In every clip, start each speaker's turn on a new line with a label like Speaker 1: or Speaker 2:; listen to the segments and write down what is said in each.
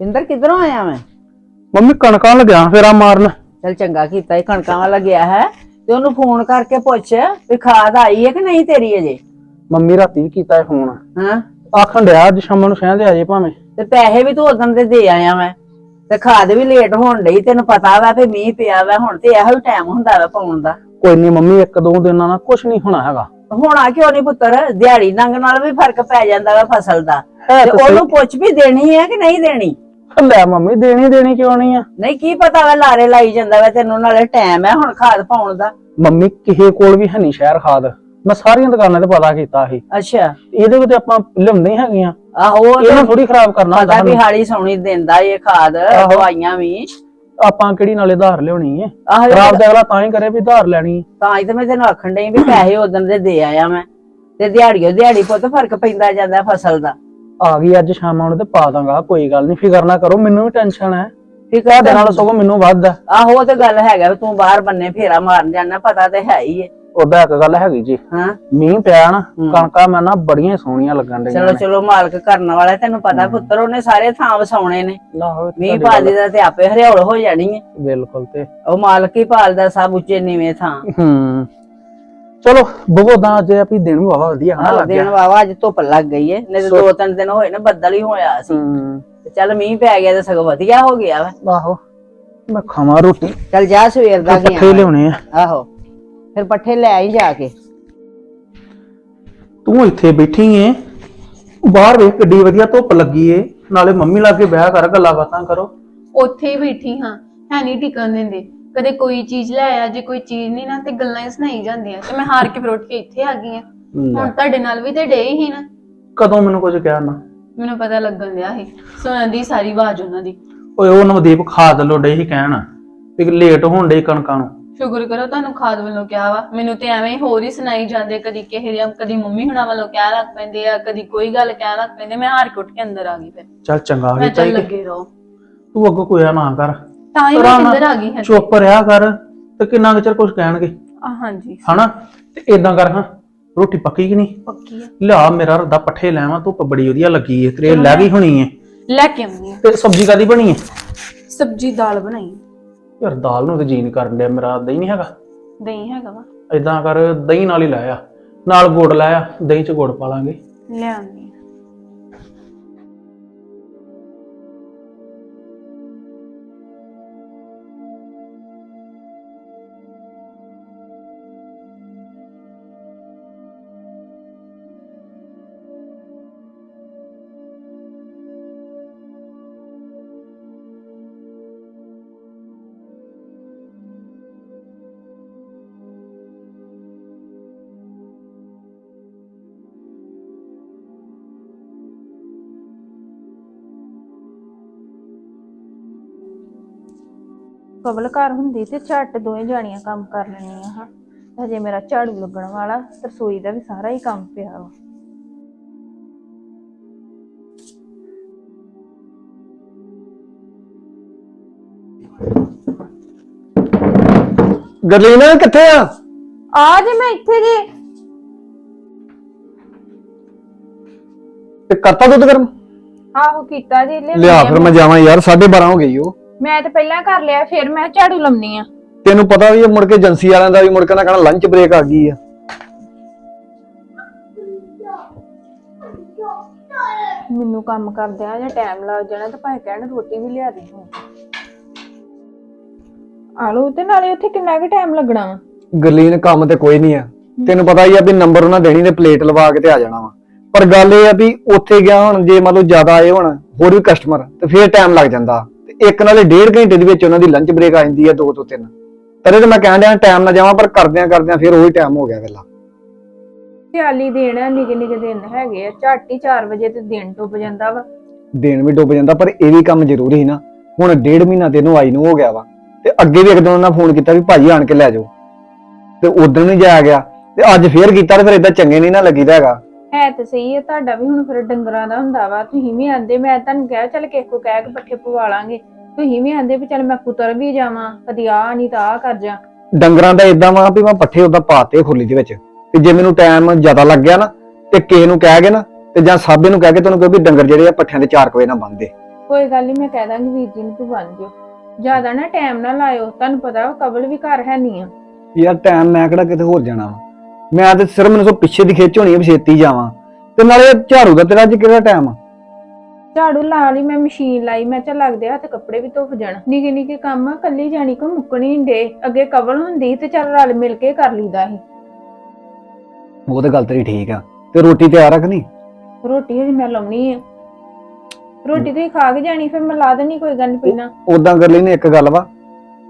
Speaker 1: ਇੰਦਰ ਕਿੱਧਰੋਂ ਆਇਆ ਮੈਂ?
Speaker 2: ਮੰਮੀ ਕਣਕਾਂ ਲਗਿਆ ਫੇਰਾ ਮਾਰਨ।
Speaker 1: ਚਲ ਚੰਗਾ ਕੀਤਾ ਇਹ ਕਣਕਾਂ ਵਾਲਾ ਗਿਆ ਹੈ। ਤੇ ਉਹਨੂੰ ਫੋਨ ਕਰਕੇ ਪੁੱਛ ਵੀ ਖਾਦ ਆਈ ਹੈ ਕਿ ਨਹੀਂ ਤੇਰੀ ਅਜੇ?
Speaker 2: ਮੰਮੀ ਰਾਤੀ ਵੀ ਕੀਤਾ ਫੋਨ।
Speaker 1: ਹਾਂ।
Speaker 2: ਆਖਣ ਡਿਆ ਅੱਜ ਸ਼ਾਮ ਨੂੰ ਸ਼ਹਿਰ ਦੇ ਆ ਜੇ ਭਾਵੇਂ।
Speaker 1: ਤੇ ਪੈਸੇ ਵੀ ਤੂੰ ਉਦੋਂ ਦੇ ਦੇ ਆਇਆ ਮੈਂ। ਤੇ ਖਾਦ ਵੀ ਲੇਟ ਹੋਣ ਡਈ ਤੈਨੂੰ ਪਤਾ ਵਾ ਵੀ ਮੀਂਹ ਪਿਆ ਵਾ ਹੁਣ ਤੇ ਇਹੋ ਹੀ ਟਾਈਮ ਹੁੰਦਾ ਵਾ ਪਾਉਣ ਦਾ।
Speaker 2: ਕੋਈ ਨਹੀਂ ਮੰਮੀ ਇੱਕ ਦੋ ਦਿਨਾਂ ਨਾਲ ਕੁਝ ਨਹੀਂ ਹੋਣਾ ਹੈਗਾ।
Speaker 1: ਹੋਣਾ ਕਿਉਂ ਨਹੀਂ ਪੁੱਤਰ? ਦਿਹਾੜੀ ਨੰਗ ਨਾਲ ਵੀ ਫ਼ਰਕ ਪੈ ਜਾਂਦਾ ਵਾ ਫਸਲ ਦਾ। ਤੇ। ਉਹਨੂੰ ਪੁੱਛ ਵੀ ਦੇਣੀ ਹੈ ਕਿ ਨਹੀਂ ਦੇਣੀ?
Speaker 2: ਲੈ ਮੰਮੀ ਦੇਣੀ ਦੇਣੀ ਕਿਉਂ ਨਹੀਂ ਆ?
Speaker 1: ਨਹੀਂ ਕੀ ਪਤਾ ਵਾ ਲਾਰੇ ਲਾਈ ਜਾਂਦਾ ਵਾ ਤੈਨੂੰ ਨਾਲੇ ਟਾਈਮ ਹੈ ਹੁਣ ਖਾਦ ਪਾਉਣ ਦਾ।
Speaker 2: ਮੰਮੀ ਕਿਸੇ ਕੋਲ ਵੀ ਹੈ ਨਹੀਂ ਸ਼ਹਿਰ ਖਾਦ। ਮੈਂ ਸਾਰੀਆਂ ਦੁਕਾਨਾਂ ਤੇ ਪਤਾ ਕੀਤਾ ਸੀ।
Speaker 1: ਅੱਛਾ।
Speaker 2: ਇਹਦੇ ਵਿੱਚ ਆਪਾਂ ਲਿਆਉਂਦੇ ਹੈਗੀਆਂ।
Speaker 1: ਆਹੋ ਉਹ
Speaker 2: ਇਹਨੂੰ ਥੋੜੀ ਖਰਾਬ ਕਰਨਾ
Speaker 1: ਪਤਾ ਵੀ
Speaker 2: ਸਾਨੂੰ।
Speaker 1: ਹਾਲੀ ਸੌਣੀ ਦਿੰਦਾ ਇਹ ਖਾਦ
Speaker 2: ਆਹੋ।
Speaker 1: ਦਵਾਈਆਂ ਵੀ।
Speaker 2: ਆਪਾਂ ਕਿਹੜੀ ਨਾਲੇ ਧਾਰ ਲਿਆਉਣੀ ਹੈ
Speaker 1: ਆਹੋ
Speaker 2: ਖਰਾਬ ਤੇ ਅਗਲਾ ਤਾਂ ਹੀ ਕਰੇ ਵੀ ਧਾਰ ਲੈਣੀ।
Speaker 1: ਤਾਂ ਹੀ ਤਾਂ ਮੈਂ ਤੈਨੂੰ ਆਖਣ ਡਈ ਵੀ ਪੈਸੇ ਉਦੋਂ ਦੇ ਦੇ ਆਇਆ ਮੈਂ। ਤੇ ਦਿਹਾੜੀਓ ਦਿਹਾੜੀ ਪੁੱਤ ਫ਼ਰਕ ਪੈਂਦਾ ਜਾਂਦਾ ਫਸਲ ਦਾ।
Speaker 2: ਆ ਗਈ ਅੱਜ ਸ਼ਾਮਾਂ ਨੂੰ ਤੇ ਪਾ ਦਾਂਗਾ ਕੋਈ ਗੱਲ ਨਹੀਂ ਫਿਕਰ ਨਾ ਕਰੋ ਮੈਨੂੰ ਵੀ ਟੈਨਸ਼ਨ ਹੈ।
Speaker 1: ਠੀਕ
Speaker 2: ਤੁਹਾਡੇ
Speaker 1: ਹੈ
Speaker 2: ਨਾਲ ਸਗੋਂ ਮੈਨੂੰ ਵੱਧ ਆ।
Speaker 1: ਆਹੋ ਉਹ ਤੇ ਗੱਲ ਹੈਗਾ ਵੀ ਤੂੰ ਬਾਹਰ ਬੰਨੇ ਫੇਰਾ ਮਾਰਨ ਜਾਣਾ ਪਤਾ ਤੇ ਹੈ ਹੀ
Speaker 2: ਉਹਦਾ ਇੱਕ ਗੱਲ ਹੈਗੀ ਜੀ।
Speaker 1: ਹਾਂ।
Speaker 2: ਮੀਂਹ ਪਿਆ ਨਾ ਕਣਕਾਂ ਮੈਂ ਨਾ ਬੜੀਆਂ ਸੋਹਣੀਆਂ ਲੱਗਣ ਡਈਆਂ
Speaker 1: ਚਲੋ ਚਲੋ ਮਾਲਕ ਕਰਨ ਵਾਲਾ ਤੈਨੂੰ ਪਤਾ ਪੁੱਤਰ ਉਹਨੇ ਸਾਰੇ ਥਾਂ ਵਸਾਉਣੇ ਨੇ। ਮੀਂਹ ਪਾ ਦੇ ਤੇ ਆਪੇ ਹਰਿਆਉਲ ਹੋ ਜਾਣੀ ਏ।
Speaker 2: ਬਿਲਕੁਲ ਤੇ।
Speaker 1: ਉਹ ਮਾਲਕ ਹੀ ਪਾਲਦਾ ਸਭ ਉੱਚੇ ਨੀਵੇਂ ਥਾਂ।
Speaker 2: ਹੂੰ। ਚਲੋ ਬਗੋਦਾ ਅੱਜ ਆ ਵੀ ਦਿਨ ਵੀ ਵਾਵਾ ਵਧੀਆ ਹਨਾ
Speaker 1: ਆਹ
Speaker 2: ਲੱਗ
Speaker 1: ਦਿਨ
Speaker 2: ਗਿਆ।
Speaker 1: ਵਾਵਾ ਅੱਜ ਧੁੱਪ ਲੱਗ ਗਈ ਏ ਨਹੀਂ ਤੇ ਦੋ ਤਿੰਨ ਦਿਨ ਹੋਏ ਨੇ ਬੱਦਲ ਹੀ ਹੋਇਆ ਸੀ।
Speaker 2: ਹੂੰ।
Speaker 1: ਤੇ ਚੱਲ ਮੀਂਹ ਪੈ ਗਿਆ ਤੇ ਸਗੋਂ ਵਧੀਆ ਹੋ ਗਿਆ ਵਾ।
Speaker 2: ਆਹੋ ਮੈਂ ਖਾਵਾਂ ਰੋਟੀ।
Speaker 1: ਚੱਲ ਜਾ ਸਵੇਰ ਦਾ
Speaker 2: ਪੱਠੇ
Speaker 1: ਗਿਆ
Speaker 2: ਲਿਆਉਣੇ ਆ।
Speaker 1: ਆਹੋ ਫਿਰ ਪੱਠੇ ਲੈ ਹੀ ਜਾ ਕੇ।
Speaker 2: ਤੂੰ ਇੱਥੇ ਬੈਠੀ ਏ। ਬਾਹਰ ਵੇਖ ਕਿੱਡੀ ਵਧੀਆ ਧੁੱਪ ਲੱਗੀ ਏ। ਨਾਲੇ ਮੰਮੀ ਲਾਗੇ ਬਹਿ ਕਰ ਗੱਲਾਂ ਬਾਤਾਂ ਕਰੋ।
Speaker 3: ਉੱਥੇ ਹੀ ਬੈਠੀ ਹਾਂ ਹੈ ਨਹੀਂ ਟਿਕਣ ਦਿੰਦੇ। ਕਦੇ ਕੋਈ ਚੀਜ਼ ਲੈ ਆਇਆ ਜੇ ਕੋਈ ਚੀਜ਼ ਨਹੀਂ ਨਾ ਤੇ ਗੱਲਾਂ ਹੀ ਸੁਣਾਈ ਜਾਂਦੀਆਂ। ਤੇ ਮੈਂ ਹਾਰ ਕੇ ਫਿਰ ਉੱਠ ਕੇ ਇੱਥੇ ਆ ਗਈ ਆ ਹੁਣ ਤੁਹਾਡੇ ਨਾਲ ਵੀ ਤੇ ਡੇ ਹੀ ਨਾ।
Speaker 2: ਕਦੋਂ ਮੈਨੂੰ ਕੁਝ ਕਹਿ ਨਾ?
Speaker 3: ਮੈਨੂੰ ਪਤਾ ਲੱਗਣ ਦਿਆ ਸੀ। ਸੁਣਨ ਦੀ ਸਾਰੀ ਆਵਾਜ਼ ਉਹਨਾਂ ਦੀ।
Speaker 2: ਓਏ ਉਹ ਨਵਦੀਪ ਖਾਦ ਲੋਡੇ ਹੀ ਕਹਿਣ। ਵੀ ਲੇਟ ਹੋਣ ਡੇ ਕਣਕਾਂ ਨੂੰ।
Speaker 3: ਸ਼ੁਕਰ ਕਰੋ ਤੁਹਾਨੂੰ ਖਾਦ ਵੱਲੋਂ ਕਿਹਾ ਵਾ। ਮੈਨੂੰ ਤੇ ਐਵੇਂ ਹੀ ਹੋਰ ਹੀ ਸੁਣਾਈ ਜਾਂਦੇ ਕਦੀ ਕਿਸੇ ਦੇ ਕਦੀ ਮੰਮੀ ਹੁਣਾਂ ਵੱਲੋਂ ਕਹਿ ਲੱਗ ਪੈਂਦੇ ਆ ਕਦੀ ਕੋਈ ਗੱਲ ਕਹਿ ਲੱਗ ਪੈਂਦੇ। ਮੈਂ ਹਾਰ ਕੇ ਉੱਠ ਕੇ ਅੰਦਰ ਆ ਗਈ ਫਿਰ।
Speaker 2: ਚੱਲ ਚੰਗਾ
Speaker 3: ਮੈਂ
Speaker 2: ਕੀਤਾ
Speaker 3: ਚੱਲ ਲੱਗੇ ਰਹੋ।
Speaker 2: ਤੂੰ ਅੱਗੋਂ ਕੋਇਆ ਨਾ ਕਰ।
Speaker 3: ਤਾਂ ਹੀ ਮੈਂ
Speaker 2: ਆਰਾਮ ਨਾਲ
Speaker 3: ਅੰਦਰ ਆ ਗਈ ਹਾਂ
Speaker 2: ਚੁੱਪ ਰਿਹਾ ਕਰ ਤੇ ਕਿੰਨਾ ਕੁ ਚਿਰ ਕੁਝ ਕਹਿਣਗੇ?
Speaker 3: ਆ, ਹਾਂਜੀ।
Speaker 2: ਹਨਾ? ਤੇ ਇਦਾਂ ਕਰ ਹਾਂ ਰੋਟੀ ਪੱਕੀ ਕਿ ਨਹੀਂ?
Speaker 3: ਪੱਕੀ ਆ।
Speaker 2: ਲਿਆ ਮੇਰਾ ਰੱਦਾ ਪੱਠੇ ਲੈਵਾਂ ਧੁੱਪ ਬੜੀ ਵਧੀਆ ਲੱਗੀ ਏ ਤੇਰੇ ਲੈ ਗਈ ਹੋਣੀ ਏ।
Speaker 3: ਲੈ ਕੇ ਆਉਂਦੀ ਆ
Speaker 2: ਤੇ ਸਬਜ਼ੀ ਕਾਦੀ ਬਣੀ ਏ?
Speaker 3: ਸਬਜੀ ਦਾਲ ਬਣਾਈ।
Speaker 2: ਯਾਰ ਦਾਲ ਨੂੰ ਤੇ ਜੀਨ ਕਰਨ ਡਿਆ ਮੇਰਾ ਦਹੀਂ ਨਹੀਂ ਹੈਗਾ।
Speaker 3: ਦਹੀਂ ਹੈਗਾ ਵਾ।
Speaker 2: ਇਦਾਂ ਕਰ ਦਹੀਂ ਨਾਲ ਹੀ ਲੈ ਆ। ਨਾਲ ਗੁੜ ਲੈ ਆ ਦਹੀਂ ਚ ਗੁੜ ਪਾ ਲਾਂਗੇ।
Speaker 3: ਲੈ ਆਉਂਦੀ ਕਬਲ ਘਰ ਹੁੰਦੀ ਤੇ ਝੱਟ ਦੋਵੇਂ ਜਾਣੀਆਂ ਕੰਮ ਕਰ ਲੈਣੀਆਂ ਹਾਂ। ਹਜੇ ਮੇਰਾ ਝਾੜੂ ਲੱਗਣ ਵਾਲਾ ਰਸੋਈ ਦਾ ਵੀ ਸਾਰਾ ਹੀ ਕੰਮ ਪਿਆ ਵਾ।
Speaker 4: ਗਰਲੀਨਾ ਕਿੱਥੇ ਆ?
Speaker 3: ਆ ਜੇ ਮੈਂ ਇੱਥੇ ਜੇ।
Speaker 4: ਤੇ ਕਰਤਾ ਦੁੱਧ ਗਰਮ?
Speaker 3: ਆਹੋ ਕੀਤਾ ਜੀ ਲੈ
Speaker 4: ਲਿਆ ਫਿਰ ਮੈਂ ਜਾਵਾਂ ਯਾਰ 12:30 ਹੋ ਗਈ ਉਹ
Speaker 3: ਮੈਂ ਤੇ ਪਹਿਲਾਂ ਕਰ ਲਿਆ ਫਿਰ ਮੈਂ ਝਾੜੂ ਲੰਮਨੀ ਆ।
Speaker 4: ਤੈਨੂੰ ਪਤਾ ਵੀ ਇਹ ਮੁੜ ਕੇ ਏਜੰਸੀ ਵਾਲਿਆਂ ਦਾ ਵੀ ਮੁੜ ਕੇ ਨਾ ਕਹਿਣਾ ਲੰਚ ਬ੍ਰੇਕ ਆ ਗਈ ਆ।
Speaker 3: ਮੈਨੂੰ ਕੰਮ ਕਰਦਿਆਂ ਜਾਂ ਟਾਈਮ ਲੱਗ ਜਾਣਾ ਤੇ ਭਾਵੇਂ ਕਹਿਣ ਰੋਟੀ ਵੀ ਲਿਆ ਦੇ ਆਲੂ ਤੇ ਨਾਲੇ ਉੱਥੇ ਕਿੰਨਾ ਕੁ ਟਾਈਮ ਲੱਗਣਾ ਵਾ?
Speaker 4: ਗਰਲੀਨ ਕੰਮ ਤੇ ਕੋਈ ਨਹੀਂ ਆ। ਤੈਨੂੰ ਪਤਾ ਹੀ ਆ ਵੀ ਨੰਬਰ ਉਹਨਾਂ ਦੇਣੀ ਤੇ ਪਲੇਟ ਲਵਾ ਕੇ ਤੇ ਆ ਜਾਣਾ ਵਾ। ਪਰ ਗੱਲ ਇਹ ਆ ਵੀ ਉੱਥੇ ਗਿਆ ਹੁਣ ਜੇ ਮੰਨ ਲਓ ਜ਼ਿਆਦਾ ਆਏ ਹੁਣ ਹੋਰ ਵੀ ਕਸਟਮਰ ਤੇ ਫੇਰ ਟਾਈਮ ਲੱਗ ਜਾਂਦਾ। ਇੱਕ ਨਾਲੇ ਡੇਢ ਘੰਟੇ ਦੇ ਵਿੱਚ ਉਹਨਾਂ ਦੀ ਲੰਚ ਬ੍ਰੇਕ ਆ ਜਾਂਦੀ ਆ ਦੋ ਤੋਂ ਤਿੰਨ। ਤੇਰੇ ਤੇ ਮੈਂ ਕਹਿਣ ਡਿਆ ਟਾਈਮ ਨਾ ਜਾਵਾਂ ਪਰ ਕਰਦਿਆਂ ਕਰਦਿਆਂ ਫੇਰ ਉਹੀ ਟਾਈਮ ਹੋ ਗਿਆ ਵੇਲਾ।
Speaker 3: ਸਿਆਲੀ ਦੇਣ ਆ ਨਿੱਕੇ ਨਿੱਕੇ ਦਿਨ ਹੈਗੇ ਆ। ਝੱਟ ਹੀ 4 ਵਜੇ ਤੇ ਦਿਨ ਡੁੱਬ ਜਾਂਦਾ ਵਾ।
Speaker 4: ਦਿਨ ਵੀ ਡੁੱਬ ਜਾਂਦਾ ਪਰ ਇਹ ਵੀ ਕੰਮ ਜ਼ਰੂਰੀ ਸੀ ਨਾ। ਹੁਣ ਡੇਢ ਮਹੀਨਾ ਤੈਨੂੰ ਆਈ ਨੂੰ ਹੋ ਗਿਆ ਵਾ। ਤੇ ਅੱਗੇ ਵੀ ਇੱਕ ਦਿਨ ਉਹਨਾਂ ਫੋਨ ਕੀਤਾ ਵੀ ਭਾਜੀ ਆਣ ਕੇ ਲੈ ਜਾਓ। ਤੇ ਉਦੋਂ ਨਹੀਂ ਜਾਇਆ ਗਿਆ। ਤੇ ਅੱਜ ਫੇਰ ਕੀਤਾ ਤੇ ਫਿਰ ਇਦਾਂ ਚੰਗੇ ਨਹੀਂ ਨਾ ਲੱਗੀਦਾ ਹੈਗਾ।
Speaker 3: ਹੈ ਤੇ ਸਹੀ ਹੈ ਤੁਹਾਡਾ ਵੀ ਹੁਣ ਫਿਰ ਡੰਗਰਾਂ ਦਾ ਹੁੰਦਾ ਵਾ ਤੁਸੀਂ ਵੀ ਆਂਦੇ ਮੈਂ ਤੁਹਾਨੂੰ ਕਿਹਾ ਚੱਲ ਕਿਸੇ ਕੋ ਕਹਿ ਕੇ ਪੱਠੇ ਪਵਾ ਲਾਂਗੇ। ਤੁਸੀਂ ਵੀ ਆਂਦੇ ਵੀ ਚੱਲ ਮੈਂ ਕੁਤਰ ਵੀ ਜਾਵਾਂ ਕਦੀ ਆ ਨਹੀਂ ਤਾਂ ਆ ਕਰ ਜਾ।
Speaker 4: ਡੰਗਰਾਂ ਦਾ ਇਦਾਂ ਵਾ ਵੀ ਮੈਂ ਪੱਠੇ ਉਦਾਂ ਪਾਤੇ ਖੁਰਲੀ ਦੇ ਵਿੱਚ ਤੇ ਜੇ ਮੈਨੂੰ ਟਾਈਮ ਜ਼ਿਆਦਾ ਲੱਗ ਗਿਆ ਨਾ ਤੇ ਕਿਸੇ ਨੂੰ ਕਹਿ ਕੇ ਨਾ ਤੇ ਜਾਂ ਸਾਬੇ ਨੂੰ ਕਹਿ ਕੇ ਤੈਨੂੰ ਕਹੋ ਵੀ ਡੰਗਰ ਜਿਹੜੇ ਆ ਪੱਠਿਆਂ ਦੇ ਚਾਰ ਕੁ ਵਜੇ ਨਾ ਬੰਨਦੇ
Speaker 5: ਕੋਈ ਗੱਲ ਨਹੀਂ ਮੈਂ ਕਹਿ ਦਾਂਗੀ ਵੀਰ ਜੀ ਨੂੰ ਤੂੰ ਬਣ ਜਿਓ। ਜ਼ਿਆਦਾ ਨਾ ਟਾਈਮ ਨਾ ਲਾਇਓ ਤੁਹਾਨੂੰ ਪਤਾ ਕਬਲ ਵੀ ਘਰ ਹੈ ਨਹੀਂ ਆ।
Speaker 4: ਯਾਰ ਟਾਈਮ ਮੈਂ ਕਿਹੜਾ ਕਿਤੇ ਹੋਰ ਜਾਣਾ ਵਾ। ਮੈਂ ਤੇ ਸਿਰ ਮੈਨੂੰ ਸੋ ਪਿੱਛੇ ਦੀ ਖਿੱਚ ਹੋਣੀ ਹੈ ਵੀ ਛੇਤੀ ਜਾਵਾਂ। ਤੇ ਨਾਲੇ ਝਾੜੂ ਦਾ ਤੇਰਾ ਅੱਜ ਕਿਹੜਾ ਟਾਈਮ ਆ?
Speaker 5: ਝਾੜੂ ਲਾ ਲਈ ਮੈਂ ਮਸ਼ੀਨ ਲਾਈ ਮੈਂ ਚੱਲ ਲੱਗਦੇ ਹੱਥ ਕੱਪੜੇ ਵੀ ਧੁੱਪ ਜਾਣ। ਨਿੱਕੇ ਨਿੱਕੇ ਕੰਮ ਆ ਕੱਲੀ ਜਾਣੀ ਕੋ ਮੁੱਕਣੀ ਡੇ ਅੱਗੇ ਕਬਲ ਹੁੰਦੀ ਤੇ ਚੱਲ ਰਲ ਮਿਲ ਕੇ ਕਰ ਲਈਦਾ ਸੀ।
Speaker 4: ਉਹ ਤੇ ਗੱਲ ਤੇਰੀ ਠੀਕ ਆ। ਤੇ ਰੋਟੀ ਤਿਆਰ ਰੱਖ ਨਹੀਂ?
Speaker 5: ਰੋਟੀ ਹਜੇ ਮੈਂ ਲਾਉਣੀ ਆ। ਰੋਟੀ ਤੁਸੀਂ ਖਾ ਕੇ ਜਾਣੀ ਫਿਰ ਮੈਂ ਲਾ ਦੇਣੀ ਕੋਈ ਗੱਲ ਨਹੀਂ ਪਹਿਲਾਂ
Speaker 4: ਉਦਾਂ ਕਰ ਲਈ ਨੇ ਇੱਕ ਗੱਲ ਵਾ।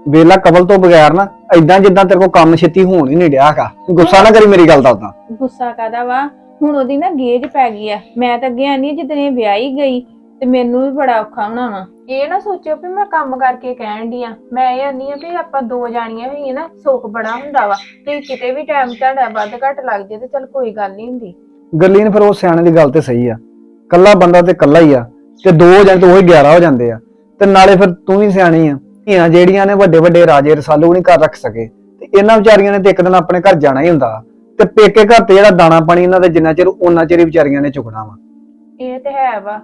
Speaker 4: ਵੇਲਾ ਕਬਲ ਤੋਂ ਬਗੈਰ ਨਾ ਐਦਾਂ ਜਿੱਦਾਂ ਤੇਰੇ ਕੋਲ ਕੰਮ ਛੇਤੀ ਹੋਣ ਹੀ ਨਹੀਂ ਡਿਆ ਕਾ ਗੁੱਸਾ ਨਾ ਕਰੀ ਮੇਰੀ ਗੱਲ ਦਾ ਉਦਾਂ।
Speaker 5: ਗੁੱਸਾ ਕਾਦਾ ਵਾ? ਹੁਣ ਉਹਦੀ ਨਾ ਗੇਜ ਪੈ ਗਈ ਆ। ਮੈਂ ਤਾਂ ਅੱਗੇ ਆਨੀ ਇਹ ਵਿਆਹੀ ਗਈ ਤੇ ਮੈਨੂੰ ਵੀ ਬੜਾ ਔਖਾ ਹੋਣਾ ਵਾ। ਇਹ ਨਾ ਸੋਚਿਓ ਵੀ ਮੈਂ ਕੰਮ ਕਰਕੇ ਕਹਿਣ ਦੀ ਆ। ਮੈਂ ਇਹ ਆਨੀ ਆ ਵੀ ਆਪਾਂ ਦੋ ਜਾਣੀਆਂ ਹੋਈਏ ਨਾ ਸੁੱਖ ਬੜਾ ਹੁੰਦਾ ਵਾ। ਤੇ ਕਿਤੇ ਵੀ ਟਾਈਮ ਤੁਹਾਡਾ ਵੱਧ ਘੱਟ ਲੱਗ ਜੇ ਤੇ ਚੱਲ ਕੋਈ ਗੱਲ ਨਹੀਂ ਹੁੰਦੀ।
Speaker 4: ਗੱਲੀ ਨੇ ਫਿਰ ਉਹ ਸਿਆਣੇ ਦੀ ਗੱਲ ਤੇ ਸਹੀ ਆ। ਕੱਲਾ ਬੰਦਾ ਤੇ ਕੱਲਾ ਹੀ ਆ। ਤੇ ਦੋ ਜਣ ਤੇ ਉਹ 11 ਹੋ ਜਾਂਦੇ ਆ। ਤੇ ਨਾਲੇ ਫਿਰ ਤੂੰ ਵੀ ਸਿਆਣੀ ਆ। ਧੀਆਂ ਜਿਹੜੀਆਂ ਨੇ ਵੱਡੇ ਵੱਡੇ ਰਾਜੇ ਰਸਾਲੂ ਨਹੀਂ ਕਰ ਰੱਖ ਸਕੇ ਤੇ ਇਹਨਾਂ ਵਿਚਾਰੀਆਂ ਨੇ ਤੇ ਇੱਕ ਦਿਨ ਆਪਣੇ ਘਰ ਜਾਣਾ ਹੀ ਹੁੰਦਾ ਤੇ ਪੇਕੇ ਘਰ ਤੇ ਜਿਹੜਾ ਦਾਣਾ ਪਾਣੀ ਇਹਨਾਂ ਦੇ ਜਿੰਨਾ ਚਿਰ ਉਹਨਾਂ ਚਿਰ ਹੀ ਵਿਚਾਰੀਆਂ ਨੇ ਚੁਗਣਾ ਵਾ।
Speaker 5: ਇਹ ਤੇ ਹੈ ਵਾ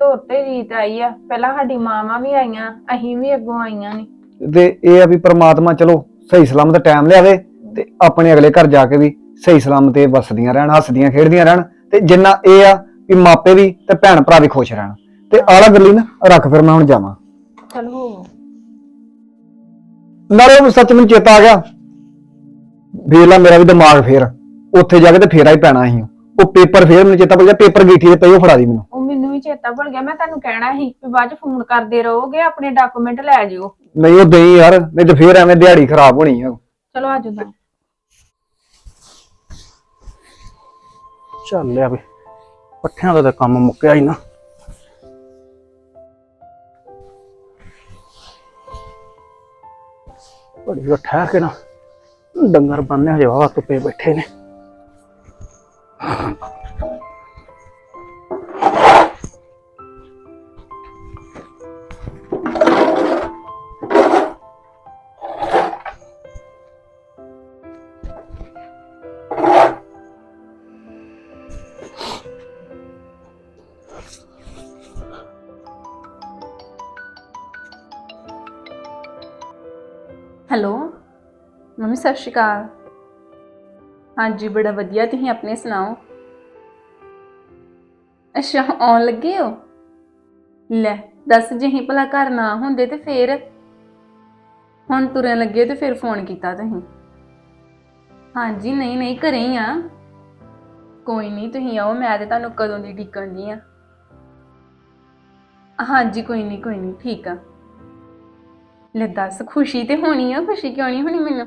Speaker 5: ਧੁਰ ਤੇ ਰੀਤ ਆਈ ਆ ਪਹਿਲਾਂ ਸਾਡੀ ਮਾਵਾਂ ਵੀ ਆਈਆਂ ਅਸੀਂ ਵੀ ਅੱਗੋਂ ਆਈਆਂ ਨੇ।
Speaker 4: ਤੇ ਇਹ ਆ ਵੀ ਪ੍ਰਮਾਤਮਾ ਚਲੋ ਸਹੀ ਸਲਾਮਤ ਟਾਈਮ ਲਿਆਵੇ ਤੇ ਆਪਣੇ ਅਗਲੇ ਘਰ ਜਾ ਕੇ ਵੀ ਸਹੀ ਸਲਾਮਤ ਇਹ ਵਸਦੀਆਂ ਰਹਿਣ ਹੱਸਦੀਆਂ ਖੇਡਦੀਆਂ ਰਹਿਣ ਤੇ ਜਿੰਨਾ ਇਹ ਆ ਵੀ ਮਾਪੇ ਵੀ ਤੇ ਭੈਣ ਭਰਾ ਵੀ ਖੁਸ਼ ਰਹਿਣ। ਤੇ ਆਲਾ ਗੱਲੀ ਨਾ ਰੱਖ ਫਿਰ ਮੈਂ ਹੁਣ ਜਾਵਾਂ।
Speaker 5: ਚਲ
Speaker 4: ਨਾਲੇ ਉਹ ਸੱਚ ਮੈਨੂੰ ਚੇਤਾ ਆ ਗਿਆ। ਵੇਖ ਲਾ ਮੇਰਾ ਵੀ ਦਿਮਾਗ ਫੇਰ। ਉੱਥੇ ਜਾ ਕੇ ਤੇ ਫੇਰਾ ਹੀ ਪੈਣਾ ਸੀ। ਉਹ ਪੇਪਰ ਫੇਰ ਮੈਨੂੰ ਚੇਤਾ ਭੁੱਲ ਗਿਆ ਪੇਪਰ ਗੀਠੀ ਤੇ ਪਈ ਉਹ ਫੜਾ ਦੀ ਮੈਨੂੰ।
Speaker 5: ਉਹ ਮੈਨੂੰ ਵੀ ਚੇਤਾ ਭੁੱਲ ਗਿਆ ਮੈਂ ਤੁਹਾਨੂੰ ਕਹਿਣਾ ਸੀ ਵੀ ਬਾਅਦ ਚ ਫੋਨ ਕਰਦੇ ਰਹੋਗੇ ਆਪਣੇ ਡਾਕੂਮੈਂਟ ਲੈ ਜਿਓ।
Speaker 4: ਨਹੀਂ ਉਹ ਦੇਈ ਯਾਰ ਨਹੀਂ ਤੇ ਫੇਰ ਐਵੇਂ ਦਿਹਾੜੀ ਖਰਾਬ ਹੋਣੀ ਆ।
Speaker 5: ਚਲੋ ਆਜੋ ਤਾਂ
Speaker 2: ਚੱਲ ਲਿਆ ਵੀ ਪੱਠਿਆਂ ਦਾ ਤਾਂ ਕੰਮ ਮੁੱਕਿਆ ਹੀ ਨਾ। ਬੜੀ ਉਹ ਠਹਿਰ ਕੇ ਨਾ ਡੰਗਰ ਬੰਨੇ ਹਜੇ ਵਾਵਾ ਧੁੱਪੇ ਬੈਠੇ ਨੇ।
Speaker 3: ਹੈਲੋ, ਮੰਮੀ ਸਤਿ ਸ਼੍ਰੀ ਅਕਾਲ। ਹਾਂਜੀ, ਬੜਾ ਵਧੀਆ, ਤੁਸੀਂ ਆਪਣੇ ਸੁਣਾਓ? ਅੱਛਾ, ਆਉਣ ਲੱਗੇ ਹੋ? ਲੈ, ਦੱਸ ਜੇ ਹੀ ਭਲਾ ਘਰ ਨਾ ਹੁੰਦੇ ਤੇ ਫੇਰ? ਹੁਣ ਤੁਰਨ ਲੱਗੇ ਤੇ ਫਿਰ ਫੋਨ ਕੀਤਾ ਤੁਸੀਂ? ਹਾਂਜੀ, ਨਹੀਂ ਨਹੀਂ, ਘਰੇ ਹੀ ਆ। ਕੋਈ ਨਹੀਂ, ਤੁਸੀਂ ਆਓ, ਮੈਂ ਤੇ ਤੁਹਾਨੂੰ ਕਦੋਂ ਦੀ ਢੀਕਣ ਦੀ ਆ। ਹਾਂਜੀ, ਕੋਈ ਨਹੀਂ ਕੋਈ ਨਹੀਂ, ਠੀਕ ਆ। ਲੈ ਦੱਸ ਖੁਸ਼ੀ ਤੇ ਹੋਣੀ ਆ ਖੁਸ਼ੀ ਕਿਉਂ ਨਹੀਂ ਹੋਣੀ ਮੈਨੂੰ?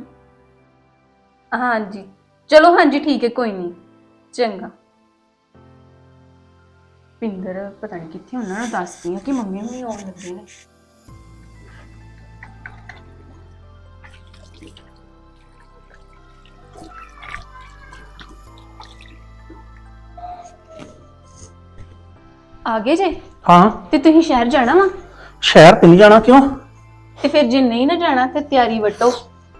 Speaker 3: ਹਾਂਜੀ ਚਲੋ ਹਾਂਜੀ ਠੀਕ ਹੈ ਕੋਈ ਨਹੀਂ ਚੰਗਾ। ਪਿੰਦਰ ਪਤਾ ਨਹੀਂ ਕਿੱਥੇ ਉਹਨਾਂ ਨੂੰ ਦੱਸਦੀ ਆ ਕਿ ਮੰਮੀ ਵੀ ਆਉਣ ਲੱਗੇ ਨੇ। ਆ ਗਏ ਜੇ?
Speaker 2: ਹਾਂ।
Speaker 3: ਤੇ ਤੁਸੀਂ ਸ਼ਹਿਰ ਜਾਣਾ ਵਾ?
Speaker 2: ਸ਼ਹਿਰ ਤੇ ਨਹੀਂ ਜਾਣਾ ਕਿਉਂ?
Speaker 3: ਤੇ ਫਿਰ ਜੇ ਨਹੀਂ ਨਾ ਜਾਣਾ ਤੇ ਤਿਆਰੀ ਵਟੋ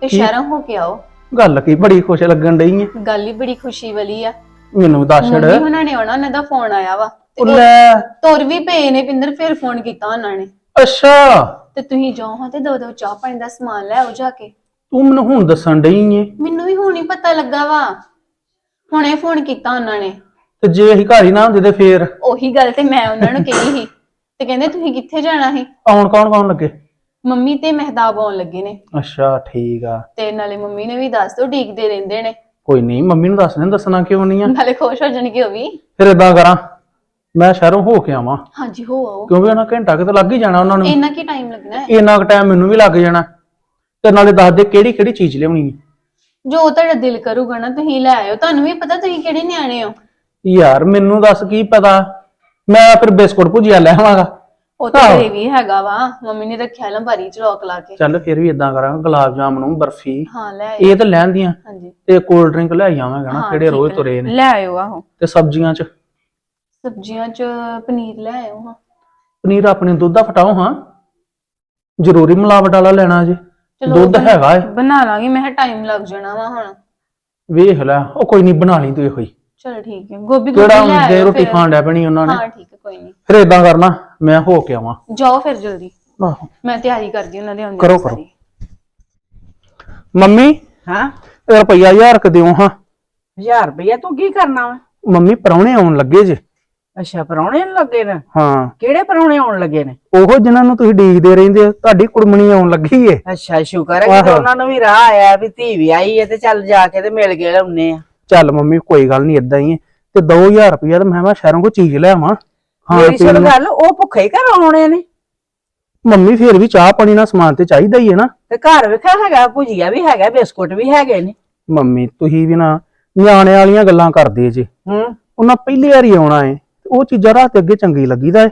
Speaker 3: ਤੇ ਸ਼ਹਿਰਾਂ ਹੋ ਕੇ ਆਓ।
Speaker 2: ਗੱਲ ਕੀ ਬੜੀ ਖੁਸ਼ ਲੱਗਣ ਡਈ ਏ
Speaker 3: ਗੱਲ ਹੀ ਬੜੀ ਖੁਸ਼ੀ ਵਾਲੀ ਆ।
Speaker 2: ਮੈਨੂੰ ਦੱਸ ਛੜ
Speaker 3: ਮੰਮੀ ਉਹਨਾਂ ਨੇ ਆਉਣਾ ਉਹਨਾਂ ਦਾ ਫੋਨ ਆਇਆ ਵਾ। ਤੇ
Speaker 2: ਉਹ
Speaker 3: ਉਹ
Speaker 2: ਲੈ।
Speaker 3: ਤੁਰ ਵੀ ਪਏ ਨੇ ਪਿੰਦਰ ਫਿਰ ਫੋਨ ਕੀਤਾ ਉਹਨਾਂ ਨੇ।
Speaker 2: ਅੱਛਾ।
Speaker 3: ਤੇ ਤੁਸੀਂ ਜਾਓ ਹਾਂ ਤੇ ਦੋ ਦੋ ਚਾਹ ਪਾਣੀ ਦਾ ਸਮਾਨ ਲੈ ਆਓ ਜਾ ਕੇ।
Speaker 2: ਤੂੰ ਮੈਨੂੰ ਹੁਣ ਦੱਸਣ ਡਈ ਏ।
Speaker 3: ਮੈਨੂੰ ਵੀ ਹੁਣ ਹੀ ਪਤਾ ਲੱਗਾ ਵਾ। ਹੁਣੇ ਫੋਨ ਕੀਤਾ ਉਹਨਾਂ ਨੇ।
Speaker 2: ਤੇ ਜੇ ਅਸੀਂ ਘਰ ਹੀ ਨਾ ਹੁੰਦੇ ਤੇ ਫੇਰ?
Speaker 3: ਉਹੀ ਗੱਲ ਤੇ ਮੈਂ ਉਹਨਾਂ ਨੂੰ ਕਹੀ ਸੀ। ਤੇ ਕਹਿੰਦੇ ਤੁਸੀਂ ਕਿੱਥੇ ਜਾਣਾ ਸੀ?
Speaker 2: ਆਉਣ ਕੌਣ ਕੌਣ ਲੱਗੇ?
Speaker 3: ਮੰਮੀ ਤੇ ਮਹਿਤਾਬ ਆਉਣ ਲੱਗੇ ਨੇ।
Speaker 2: ਅੱਛਾ ਠੀਕ ਆ।
Speaker 3: ਤੇ ਨਾਲੇ ਮੰਮੀ ਨੇ ਵੀ ਦੱਸ ਦੋ ਢੀਕਦੇ ਰਹਿੰਦੇ ਨੇ।
Speaker 2: ਕੋਈ ਨਹੀਂ ਮੰਮੀ ਨੂੰ ਦੱਸ ਦੇ ਦੱਸਣਾ ਕਿਉਂ ਨਹੀਂ ਆ?
Speaker 3: ਨਾਲੇ ਖੁਸ਼ ਹੋ ਜਾਣਗੇ ਉਹ ਵੀ।
Speaker 2: ਫਿਰ ਇਦਾਂ ਕਰਾਂ ਮੈਂ ਸ਼ਹਿਰੋਂ ਹੋ ਕੇ ਆਵਾਂ।
Speaker 3: ਹਾਂਜੀ ਹੋ ਆਓ।
Speaker 2: ਕਿਉਂਕਿ ਉਹਨਾਂ ਘੰਟਾ ਕਿਤੇ ਲੱਗ ਹੀ ਜਾਣਾ ਉਹਨਾਂ ਨੂੰ।
Speaker 3: ਇੰਨਾ ਕੀ ਟਾਈਮ ਲੱਗਣਾ ਹੈ?
Speaker 2: ਇੰਨਾ ਕੁ ਟਾਈਮ ਮੈਨੂੰ ਵੀ ਲੱਗ ਜਾਣਾ। ਤੇ ਨਾਲੇ ਦੱਸ ਦੇ ਕਿਹੜੀ ਕਿਹੜੀ ਚੀਜ਼ ਲਿਆਉਣੀ ਹੈ?
Speaker 3: ਜੋ ਤੁਹਾਡਾ ਦਿਲ ਕਰੂਗਾ ਨਾ ਤੁਸੀਂ ਲੈ ਆਇਓ। ਤੁਹਾਨੂੰ ਵੀ ਪਤਾ ਤੁਸੀਂ ਕਿਹੜੇ ਨਿਆਣੇ ਹੋ।
Speaker 2: ਯਾਰ ਮੈਨੂੰ ਦੱਸ ਕੀ ਪਤਾ? ਮੈਂ ਫਿਰ ਬਿਸਕੁਟ ਭੁਜੀਆ ਲੈ ਆਵਾਂਗਾ।
Speaker 3: ਉਹ ਤਾਂ
Speaker 2: ਆਹੋ।
Speaker 3: ਘਰੇ ਵੀ ਹੈਗਾ ਵਾ। ਮੰਮੀ ਨੇ ਰੱਖਿਆ ਲੰਬਾਰੀ ਚ ਲੋਕ ਲਾ ਕੇ।
Speaker 2: ਚੱਲ ਫਿਰ ਵੀ ਇਦਾਂ ਕਰਾਂਗਾ ਗੁਲਾਬ ਜਾਮਨ ਬਰਫੀ।
Speaker 3: ਹਾਂ ਲੈ ਆਇਓ।
Speaker 2: ਇਹ ਤਾਂ ਲੈਣ ਦੀਆਂ
Speaker 3: ਹਾਂਜੀ।
Speaker 2: ਤੇ ਕੋਲਡ ਡਰਿੰਕ ਲੈ ਆਵਾਂਗਾ ਨਾ
Speaker 3: ਹਾਂ,
Speaker 2: ਕਿਹੜੇ
Speaker 3: ਠੀਕ
Speaker 2: ਰੋਜ਼
Speaker 3: ਹੈ।
Speaker 2: ਤੁਰੇ ਨੇ।
Speaker 3: ਲੈ ਆਇਓ ਆਹੋ।
Speaker 2: ਤੇ ਸਬਜ਼ੀਆਂ 'ਚ?
Speaker 3: ਸਬਜ਼ੀਆਂ ਚ ਪਨੀਰ ਲੈ ਆਇਓ ਹਾਂ।
Speaker 2: ਪਨੀਰ ਆਪਣੇ ਦੁੱਧ ਦਾ ਫਟਾਓ ਹਾਂ। ਜ਼ਰੂਰੀ ਮਿਲਾਵਟ ਵਾਲਾ ਲੈਣਾ ਜੇ। ਦੁੱਧ
Speaker 3: ਬਣਾ-
Speaker 2: ਹੈਗਾ ਏ।
Speaker 3: ਬਣਾ ਲਾਂਗੀ ਮੈਂ ਟਾਈਮ ਲੱਗ ਜਾਣਾ ਵਾ ਹੁਣ।
Speaker 2: ਵੇਖ ਲੈ ਉਹ ਕੋਈ ਨਹੀਂ ਬਣਾ ਲਈ ਤੂੰ ਇਹੋ ਹੀ।
Speaker 3: ਚਲ ਠੀਕ ਹੈ। ਗੋਭੀ
Speaker 2: ਕਿਹੜਾ
Speaker 3: ਗੋਭੀ ਲੈ
Speaker 2: ਹੁੰਦੇ
Speaker 3: ਆਇਓ
Speaker 2: ਰੋਟੀ
Speaker 3: ਫਿਰ।
Speaker 2: ਖਾਣ ਡੈ ਪੈਣੀ ਉਹਨਾਂ ਨੇ।
Speaker 3: ਹਾਂ ਠੀਕ ਹੈ ਕੋਈ ਨਹੀਂ
Speaker 2: ਫਿਰ ਇਦਾਂ ਕਰਨਾ। ਮੈਂ ਹੋ ਕੇ ਆਵਾਂ।
Speaker 3: ਜਾਓ ਫਿਰ ਜਲਦੀ।
Speaker 2: ਆਹੋ।
Speaker 3: ਮੈਂ ਤਿਆਰੀ ਕਰਦੀ ਉਹਨਾਂ ਦੇ ਆਉਂਦੇ
Speaker 2: ਕਰੋ,
Speaker 3: ਦੀ
Speaker 2: ਕਰੋ। ਮੰਮੀ
Speaker 1: ਹਾਂ?
Speaker 2: ਇਹ ਰੁਪਈਆ ਹਜ਼ਾਰ ਕ ਦਿਓ ਹਾਂ।
Speaker 1: 1000 ਰੁਪਇਆ ਤੂੰ ਕੀ ਕਰਨਾ ਵਾ?
Speaker 2: ਮੰਮੀ ਪਰੌਣੇ ਆਉਣ ਲੱਗੇ ਜੇ।
Speaker 1: ਅੱਛਾ ਪਰੌਣੇ ਨੂੰ ਲੱਗੇ ਨੇ?
Speaker 2: ਹਾਂ।
Speaker 1: ਕਿਹੜੇ ਪਰੌਣੇ ਆਉਣ ਲੱਗੇ ਨੇ?
Speaker 2: ਉਹ ਜਿਨ੍ਹਾਂ ਨੂੰ ਤੁਸੀਂ ਡੀਕਦੇ ਰਹਿੰਦੇ ਹੋ ਤੁਹਾਡੀ ਕੁੜਮਣੀ ਆਉਣ ਲੱਗੀ ਏ।
Speaker 1: ਅੱਛਾ ਸ਼ੁਕਰ ਹੈ ਕਿ
Speaker 2: ਆਹੋ।
Speaker 1: ਉਹਨਾਂ ਨੂੰ ਵੀ ਰਾਹ ਆਇਆ ਵੀ ਧੀ ਵੀ ਆਈ ਹੈ ਤੇ ਚੱਲ ਜਾ ਕੇ ਤੇ ਮਿਲ ਕੇ ਲਾਉਨੇ ਆ।
Speaker 2: ਚੱਲ ਮੰਮੀ ਕੋਈ ਗੱਲ ਨਹੀਂ ਇਦਾਂ ਹੀ ਤੇ 2000 ਰੁਪਈਆ ਤੇ ਮੈਂ ਮੈਂ ਸ਼ਹਿਰੋਂ ਕੋ ਚੀਜ਼ ਲਿਆਵਾਂ ਹਾਂ
Speaker 1: ਮੇਰੀ ਸੁਣ ਗੱਲ ਉਹ ਭੁੱਖੇ ਹੀ ਘਰ ਆਉਣੇ ਨੇ।
Speaker 2: ਮੰਮੀ ਫੇਰ ਵੀ ਚਾਹ ਪਾਣੀ ਨਾਲ ਸਮਾਨ ਤੇ ਚਾਹੀਦਾ ਹੀ ਹੈ ਨਾ।
Speaker 1: ਤੇ ਘਰ ਵੇਖਿਆ ਹੈਗਾ ਭੁਜੀਆ ਵੀ ਹੈਗਾ ਬਿਸਕੁਟ ਵੀ ਹੈਗੇ ਨੇ।
Speaker 2: ਮੰਮੀ ਤੁਸੀਂ ਵੀ ਨਾ ਨਿਆਣੇ ਵਾਲੀਆਂ ਗੱਲਾਂ ਕਰਦੇ ਜੇ।
Speaker 1: ਹੂੰ।
Speaker 2: ਉਹਨਾਂ ਪਹਿਲੀ ਵਾਰੀ ਆਉਣਾ ਏ ਉਹ ਚੀਜ਼ਾਂ ਰਾਤ ਅੱਗੇ ਚੰਗੀ ਲੱਗੀਦਾ ਏ।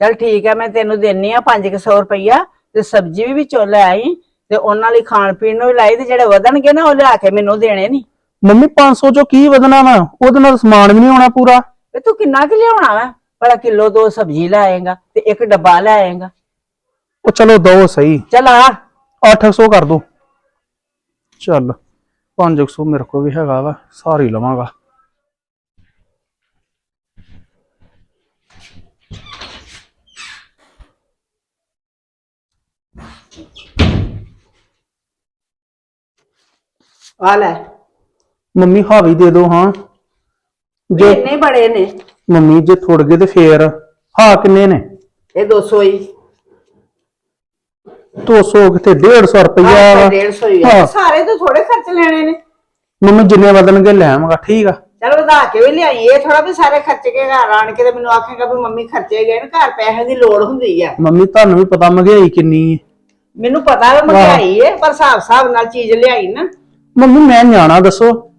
Speaker 1: ਚੱਲ ਠੀਕ ਹੈ ਮੈਂ ਤੈਨੂੰ ਦੇਣੀ ਆ 500 ਰੁਪਇਆ ਤੇ ਸਬਜ਼ੀ ਵੀ ਵਿੱਚੋਂ ਲੈ ਆਈ ਤੇ ਉਹਨਾਂ ਲਈ ਖਾਣ ਪੀਣ ਨੂੰ ਵੀ ਲਾਈ ਤੇ ਜਿਹੜੇ ਵਧਣਗੇ ਨਾ ਉਹ ਲਿਆ ਕੇ ਮੈਨੂੰ ਦੇਣੇ ਨਹੀਂ
Speaker 2: ਮੰਮੀ 500 ਚੋਂ ਕੀ ਵਧਣਾ ਵਾ? ਉਹਦੇ ਨਾਲ ਸਮਾਨ ਵੀ ਨਹੀਂ ਆਉਣਾ ਪੂਰਾ।
Speaker 1: ਤੇ ਤੂੰ ਕਿੰਨਾ ਕੁ ਲਿਆਉਣਾ ਵਾ? ਭਲਾ ਕਿਲੋ ਦੋ ਸਬਜ਼ੀ ਲੈ ਆਏਗਾ ਤੇ ਇੱਕ ਡੱਬਾ ਲੈ ਆਏਗਾ
Speaker 2: ਉਹ ਚਲੋ ਦੋ ਸਹੀ
Speaker 1: ਚੱਲ ਆ
Speaker 2: 800 ਕਰ ਦੋ ਚੱਲ 500 ਮੇਰੇ ਕੋਲ ਵੀ ਹੈਗਾ ਵਾ ਸਾਰੀ ਲਵਾਂਗਾ
Speaker 1: ਆ ਲੈ
Speaker 2: ਮੰਮੀ ਹਾਵੀ ਦੇ ਦੋ ਹਾਂ ਜੇ
Speaker 1: ਇੰਨੇ ਬੜੇ ਨੇ
Speaker 2: ਮੰਮੀ ਜੇ ਥੋੜ ਗਏ ਤੇ ਫੇਰ ਹਾਂ ਕਿੰਨੇ ਨੇ?
Speaker 1: ਇਹ 200 ਹੀ।
Speaker 2: 200 ਕਿਤੇ 150 ਰੁਪਈਆ
Speaker 1: ਆਹ
Speaker 2: ਵਾ।
Speaker 1: 150 ਹੀ ਆ।
Speaker 2: ਹਾਂ।
Speaker 1: ਸਾਰੇ ਤੋਂ ਥੋੜੇ ਖਰਚ ਲੈਣੇ ਨੇ।
Speaker 2: ਮੰਮੀ ਜਿੰਨੇ ਵਧਣਗੇ ਲੈ ਆਵਾਂਗਾ ਠੀਕ ਆ?
Speaker 1: ਚਲ ਵਧਾ ਕੇ ਵੀ ਲਿਆਈ ਇਹ ਥੋੜਾ ਵੀ ਸਾਰੇ ਖਰਚ ਕੇ ਘਰ ਆਣ ਕੇ ਤੇ ਮੈਨੂੰ ਆਖੇਗਾ ਵੀ ਮੰਮੀ ਖਰਚੇ ਗਏ ਨੇ ਘਰ ਪੈਸੇ ਦੀ ਲੋੜ ਹੁੰਦੀ ਆ।
Speaker 2: ਮੰਮੀ ਤੁਹਾਨੂੰ ਵੀ ਪਤਾ ਮਹਿੰਗਾਈ ਕਿੰਨੀ ਹੈ
Speaker 1: ਮੈਨੂੰ ਪਤਾ ਹੈ ਮਹਿੰਗਾਈ ਹੈ। ਪਰ ਹਿਸਾਬ ਹਿਸਾਬ ਨਾਲ ਚੀਜ਼ ਲਿਆਈ ਨਾ।
Speaker 2: ਮੰਮੀ ਮੈਂ ਨਿਆਣਾ ਦੱਸੋ।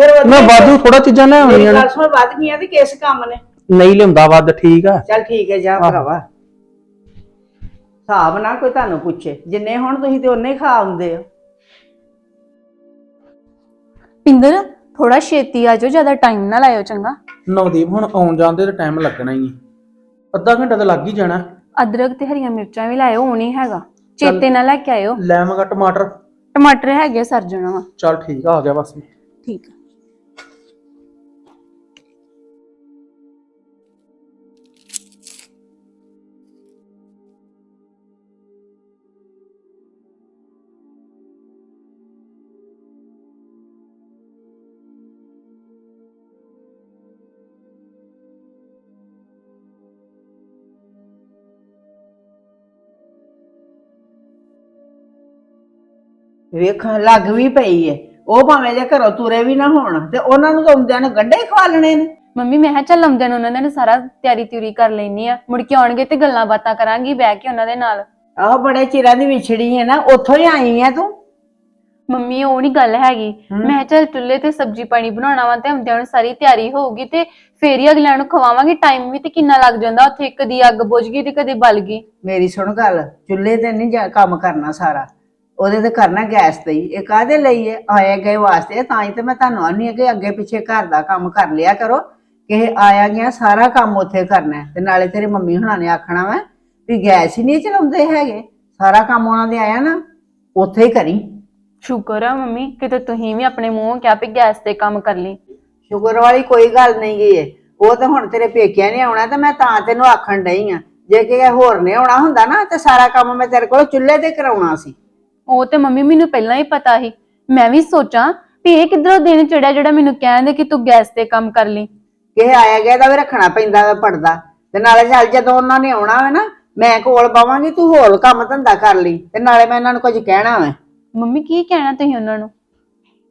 Speaker 1: ਫਿਰ
Speaker 2: ਵਾਧੂ ਥੋੜਾ ਚੀਜ਼ਾਂ ਲੈ ਆਉਣੀਆਂ ਨੇ।
Speaker 1: ਗੱਲ ਸੁਣ ਵੱਧ ਗਈਆਂ ਤੇ ਕਿਸ ਕੰਮ ਨੇ।
Speaker 2: ਨਹੀਂ ਲਿਆਉਂਦਾ ਵੱਧ ਠੀਕ ਆ।
Speaker 1: ਚੱਲ ਠੀਕ ਹੈ ਜਾ ਭਰਾਵਾ। ਹਿਸਾਬ ਨਾ ਕੋਈ ਤੁਹਾਨੂੰ ਪੁੱਛੇ। ਜਿੰਨੇ ਹੁਣ ਤੁਸੀਂ ਤੇ ਉਹਨੇ ਖਾ ਆਉਂਦੇ ਹੋ।
Speaker 3: ਪਿੰਦਰ ਥੋੜਾ ਛੇਤੀ ਆ ਜਾਓ ਜ਼ਿਆਦਾ ਟਾਈਮ ਨਾ ਲਾਇਓ ਚੰਗਾ।
Speaker 2: ਨਵਦੀਪ ਹੁਣ ਆਉਣ ਜਾਂਦੇ ਤੇ ਟਾਈਮ ਲੱਗਣਾ ਹੀ ਹੈ ਅੱਧਾ ਘੰਟਾ ਤਾਂ ਲੱਗ ਹੀ ਜਾਣਾ।
Speaker 3: ਅਦਰਕ ਤੇ ਹਰੀਆਂ ਮਿਰਚਾਂ ਵੀ ਲਾਇਓ ਉਹ ਨਹੀਂ ਹੈਗਾ। ਚੇਤੇ ਨਾਲ ਲੈ ਕੇ ਆਇਓ।
Speaker 2: ਲੈ ਆਵਾਂਗਾ ਟਮਾਟਰ।
Speaker 3: ਟਮਾਟਰ ਹੈਗੇ ਸਰ ਜਾਣਾ ਵਾ।
Speaker 2: ਚੱਲ ਠੀਕ ਆ ਆ ਗਿਆ ਬਸ।
Speaker 3: ਠੀਕ ਆ।
Speaker 1: ਵੇਖਾਂ ਲੱਗ ਵੀ ਪਈ ਏ। ਉਹ ਭਾਵੇਂ ਜੇ ਘਰੋਂ ਤੁਰੇ ਵੀ ਨਾ ਹੋਣ ਤੇ ਉਹਨਾਂ ਨੂੰ ਤਾਂ ਆਉਂਦਿਆਂ ਨੂੰ ਗੰਢੇ ਹੀ ਖਵਾਲਣੇ ਨੇ।
Speaker 3: ਮੰਮੀ ਮੈਂ ਕਿਹਾ ਚੱਲ ਆਉਂਦੇ ਨੂੰ ਉਹਨਾਂ ਨੇ ਸਾਰਾ ਤਿਆਰੀ ਤਿਉਰੀ ਕਰ ਲੈਣੀ ਆ। ਮੁੜ ਕੇ ਆਉਣਗੇ ਤੇ ਗੱਲਾਂ ਬਾਤਾਂ ਕਰਾਂਗੀ ਬਹਿ ਕੇ ਉਹਨਾਂ ਦੇ ਨਾਲ।
Speaker 1: ਆਹ ਬੜੇ ਚਿਰਾਂ ਦੀ ਵਿਛੜੀ ਹੈ ਨਾ ਉੱਥੋਂ ਹੀ ਆਈ ਹੈ ਤੂੰ।
Speaker 3: ਮੰਮੀ ਉਹ ਨਹੀਂ ਗੱਲ ਹੈਗੀ। ਮੈਂ ਚੱਲ ਚੁੱਲ੍ਹੇ ਤੇ ਸਬਜ਼ੀ ਪਾਣੀ ਬਣਾਉਣਾ ਵਾ ਤੇ ਆਉਂਦਿਆਂ ਨੂੰ ਸਾਰੀ ਤਿਆਰੀ ਹੋਊਗੀ ਤੇ ਫੇਰ ਹੀ ਅਗਲਿਆਂ ਨੂੰ ਖਵਾਵਾਂਗੇ। ਟਾਈਮ ਵੀ ਤੇ ਕਿੰਨਾ ਲੱਗ ਜਾਂਦਾ ਉੱਥੇ ਕਦੀ ਅੱਗ ਬੁਝ ਗਈ ਤੇ ਕਦੀ ਬਲ ਗਈ।
Speaker 1: ਮੇਰੀ ਸੁਣ ਗੱਲ ਚੁੱਲ੍ਹੇ ਤੇ ਨਹੀਂ ਜਾ ਕੰਮ ਕਰਨਾ ਸਾਰਾ। ਉਹਦੇ ਤੇ ਕਰਨਾ ਗੈਸ ਤੇ ਹੀ। ਇਹ ਕਾਹਦੇ ਲਈ ਹੈ? ਆਏ ਗਏ ਵਾਸਤੇ। ਤਾਂ ਹੀ ਤੇ ਮੈਂ ਤੁਹਾਨੂੰ ਆਨੀ ਹੈ ਕਿ ਅੱਗੇ ਪਿੱਛੇ ਘਰ ਦਾ ਕੰਮ ਕਰ ਲਿਆ ਕਰੋ। ਕਿ ਆਇਆ ਗਿਆ ਸਾਰਾ ਕੰਮ ਉੱਥੇ ਕਰਨਾ। ਤੇ ਨਾਲੇ ਤੇਰੀ ਮੰਮੀ ਹੁਣਾਂ ਨੇ ਆਖਣਾ ਵਾ ਵੀ ਗੈਸ ਹੀ ਨਹੀਂ ਚਲਾਉਂਦੇ ਹੈਗੇ। ਸਾਰਾ ਕੰਮ ਉਹਨਾਂ ਦੇ ਆਇਆ ਨਾ ਉੱਥੇ ਹੀ ਕਰੀ।
Speaker 3: ਸ਼ੁਕਰ ਆ ਮੰਮੀ ਕਿਤੇ ਤੁਸੀਂ ਵੀ ਆਪਣੇ ਮੂੰਹੋਂ ਕਿਹਾ ਵੀ ਗੈਸ ਤੇ ਕੰਮ ਕਰ ਲਈ।
Speaker 1: ਸ਼ੁਗਰ ਵਾਲੀ ਕੋਈ ਗੱਲ ਨਹੀਂ ਗਈ ਏ। ਉਹ ਤਾਂ ਹੁਣ ਤੇਰੇ ਪੇਕਿਆਂ ਨੇ ਆਉਣਾ ਤੇ ਮੈਂ ਤਾਂ ਤੈਨੂੰ ਆਖਣ ਡਈ ਆ। ਜੇ ਕਿ ਹੋਰ ਨੇ ਆਉਣਾ ਹੁੰਦਾ ਨਾ ਤੇ ਸਾਰਾ ਕੰਮ ਮੈਂ ਤੇਰੇ ਕੋਲ ਚੁੱਲ੍ਹੇ ਤੇ ਕਰਾਉਣਾ ਸੀ।
Speaker 3: ਉਹ ਤੇ ਮੰਮੀ ਮੈਨੂੰ ਪਹਿਲਾਂ ਹੀ ਪਤਾ ਸੀ। ਮੈਂ ਵੀ ਸੋਚਾਂ ਵੀ ਇਹ ਕਿੱਧਰੋਂ ਦਿਨ ਚੜਿਆ ਜਿਹੜਾ ਮੈਨੂੰ ਕਹਿੰਦੇ ਕਿ ਤੂੰ ਗੈਸ ਤੇ ਕੰਮ ਕਰ ਲਈ।
Speaker 1: ਕਿਸੇ ਆਇਆ ਗਿਆ ਦਾ ਵੀ ਰੱਖਣਾ ਪੈਂਦਾ ਵਾ ਪੜਦਾ ਤੇ ਨਾਲੇ ਚੱਲ ਜਦੋਂ ਉਹਨਾਂ ਨੇ ਆਉਣਾ ਵਾ ਨਾ ਮੈਂ ਕੋਲ ਪਾਵਾਂਗੀ ਤੂੰ ਹੋਰ ਕੰਮ ਧੰਦਾ ਕਰ ਲਈ। ਤੇ ਨਾਲੇ ਮੈਂ ਇਹਨਾਂ ਨੂੰ ਕੁਝ ਕਹਿਣਾ ਵਾ।
Speaker 3: ਮੰਮੀ ਕੀ ਕਹਿਣਾ ਤੁਸੀਂ ਉਹਨਾਂ ਨੂੰ?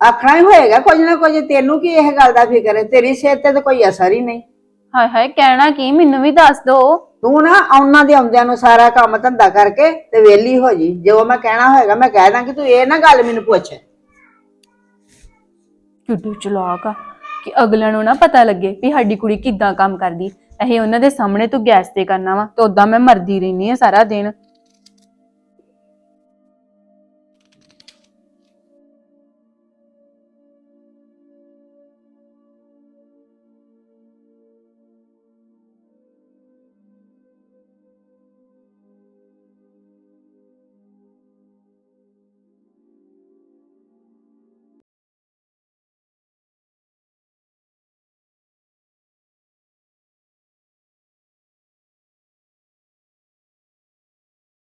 Speaker 1: ਆਖਣਾ ਹੀ ਹੋਏਗਾ ਕੁਝ ਨਾ ਕੁਝ ਤੈਨੂੰ ਕੀ ਇਹ ਗੱਲ ਦਾ ਫਿਕਰ ਹੈ? ਤੇਰੀ ਸਿਹਤ ਤੇ ਤਾਂ ਕੋਈ ਅਸਰ ਹੀ ਨਹੀਂ।
Speaker 3: ਹਾਏ ਹਾਏ ਕਹਿਣਾ ਕੀ? ਮੈਨੂੰ ਵੀ ਦੱਸ ਦੋ।
Speaker 1: ਤੂੰ ਨਾ ਉਹਨਾਂ ਦੇ ਆਉਂਦਿਆਂ ਨੂੰ ਸਾਰਾ ਕੰਮ ਧੰਦਾ ਕਰਕੇ ਤੇ ਵਿਹਲੀ ਹੋ ਜੀ। ਜੇ ਉਹ ਮੈਂ ਕਹਿਣਾ ਹੋਏਗਾ, ਮੈਂ ਕਹਿ ਦਾਂਗੀ, ਤੂੰ ਇਹ ਨਾ ਗੱਲ ਮੈਨੂੰ ਪੁੱਛ।
Speaker 3: ਕਿੱਡੀ ਚਲਾਕ ਆ ਕਿ ਅਗਲਿਆਂ ਨੂੰ ਨਾ ਪਤਾ ਲੱਗੇ ਵੀ ਸਾਡੀ ਕੁੜੀ ਕਿੱਦਾਂ ਕੰਮ ਕਰਦੀ। ਇਹ ਉਹਨਾਂ ਦੇ ਸਾਹਮਣੇ ਤੂੰ ਗੈਸ ਤੇ ਕਰਨਾ ਵਾ ਤੇ ਉਦਾਂ ਮੈਂ ਮਰਦੀ ਰਹਿਨੀ ਆ ਸਾਰਾ ਦਿਨ।